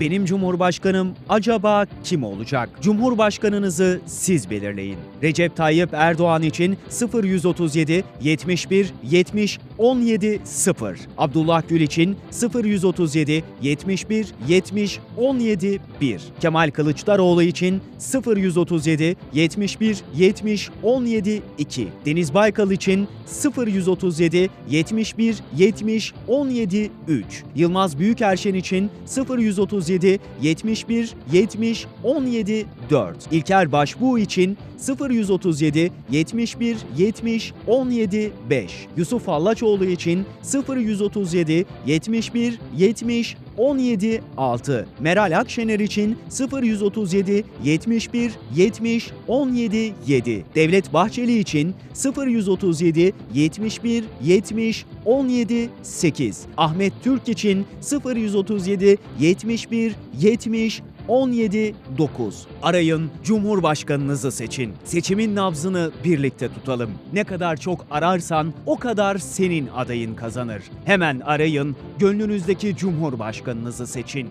Benim Cumhurbaşkanım acaba kim olacak? Cumhurbaşkanınızı siz belirleyin. Recep Tayyip Erdoğan için 0137 71 70 17 0. Abdullah Gül için 0137 71 70 17 1. Kemal Kılıçdaroğlu için 0137 71 70 17 2. Deniz Baykal için 0137 71 70 17 3. Yılmaz Büyükerşen için 0137 71 70 17 4. İlker Başbuğ için 0137 71 70 17 5. Yusuf Hallaçoğlu için 0137 71 70 17 6. Meral Akşener için 0137 71 70 17 7. Devlet Bahçeli için 0137 71 70 17 8. Ahmet Türk için 0137 71 70 17 9. Arayın, Cumhurbaşkanınızı seçin. Seçimin nabzını birlikte tutalım. Ne kadar çok ararsan o kadar senin adayın kazanır. Hemen arayın, gönlünüzdeki Cumhurbaşkanınızı seçin.